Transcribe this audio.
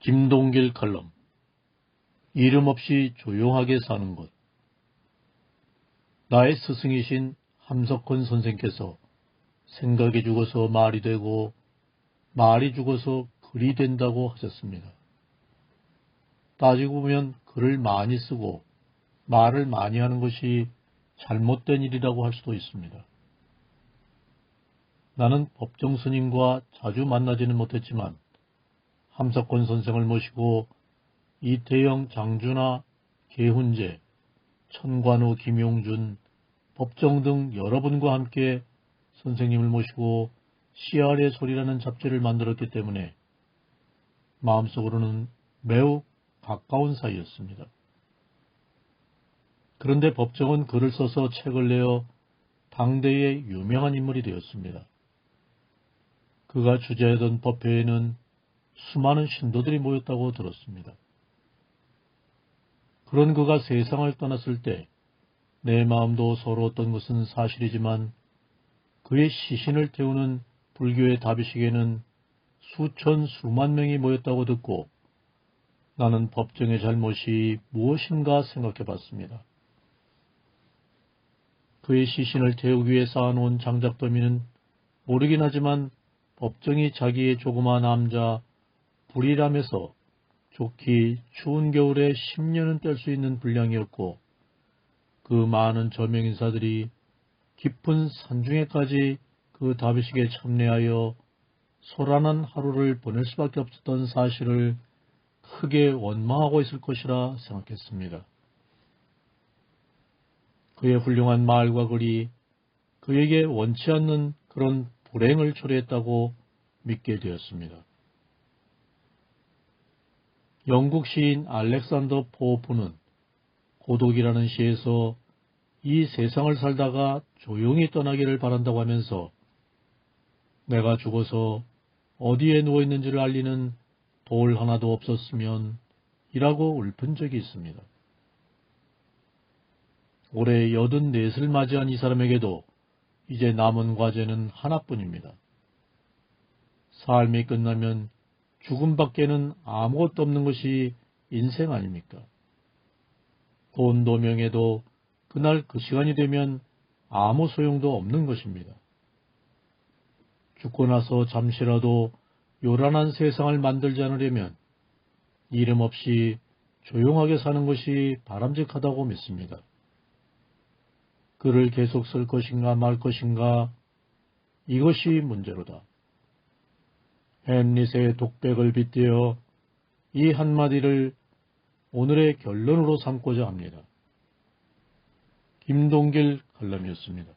김동길 칼럼 이름 없이 조용하게 사는 것 나의 스승이신 함석헌 선생께서 생각이 죽어서 말이 되고 말이 죽어서 글이 된다고 하셨습니다. 따지고 보면 글을 많이 쓰고 말을 많이 하는 것이 잘못된 일이라고 할 수도 있습니다. 나는 법정 스님과 자주 만나지는 못했지만 함석권 선생을 모시고 이태영, 장준하, 개훈재, 천관우, 김용준, 법정 등 여러분과 함께 선생님을 모시고 CR의 소리라는 잡지를 만들었기 때문에 마음속으로는 매우 가까운 사이였습니다. 그런데 법정은 글을 써서 책을 내어 당대의 유명한 인물이 되었습니다. 그가 주재하던 법회에는 수많은 신도들이 모였다고 들었습니다. 그런 그가 세상을 떠났을 때 내 마음도 서러웠던 것은 사실이지만 그의 시신을 태우는 불교의 다비식에는 수천 수만 명이 모였다고 듣고 나는 법정의 잘못이 무엇인가 생각해 봤습니다. 그의 시신을 태우기 위해 쌓아놓은 장작 더미는 모르긴 하지만 법정이 자기의 조그마한 남자 불이라면서 좋기 추운 겨울에 10년은 뗄 수 있는 분량이었고 그 많은 저명인사들이 깊은 산중에까지 그 다비식에 참여하여 소란한 하루를 보낼 수밖에 없었던 사실을 크게 원망하고 있을 것이라 생각했습니다. 그의 훌륭한 말과 글이 그에게 원치 않는 그런 불행을 초래했다고 믿게 되었습니다. 영국 시인 알렉산더 포프는 고독이라는 시에서 이 세상을 살다가 조용히 떠나기를 바란다고 하면서 내가 죽어서 어디에 누워 있는지를 알리는 돌 하나도 없었으면 이라고 울픈 적이 있습니다. 올해 여든 넷을 맞이한 이 사람에게도 이제 남은 과제는 하나뿐입니다. 삶이 끝나면 죽음밖에는 아무것도 없는 것이 인생 아닙니까? 돈도 명예도 그날 그 시간이 되면 아무 소용도 없는 것입니다. 죽고 나서 잠시라도 요란한 세상을 만들지 않으려면 이름 없이 조용하게 사는 것이 바람직하다고 믿습니다. 글을 계속 쓸 것인가 말 것인가 이것이 문제로다. 햄릿의 독백을 빗대어 이 한마디를 오늘의 결론으로 삼고자 합니다. 김동길 칼럼이었습니다.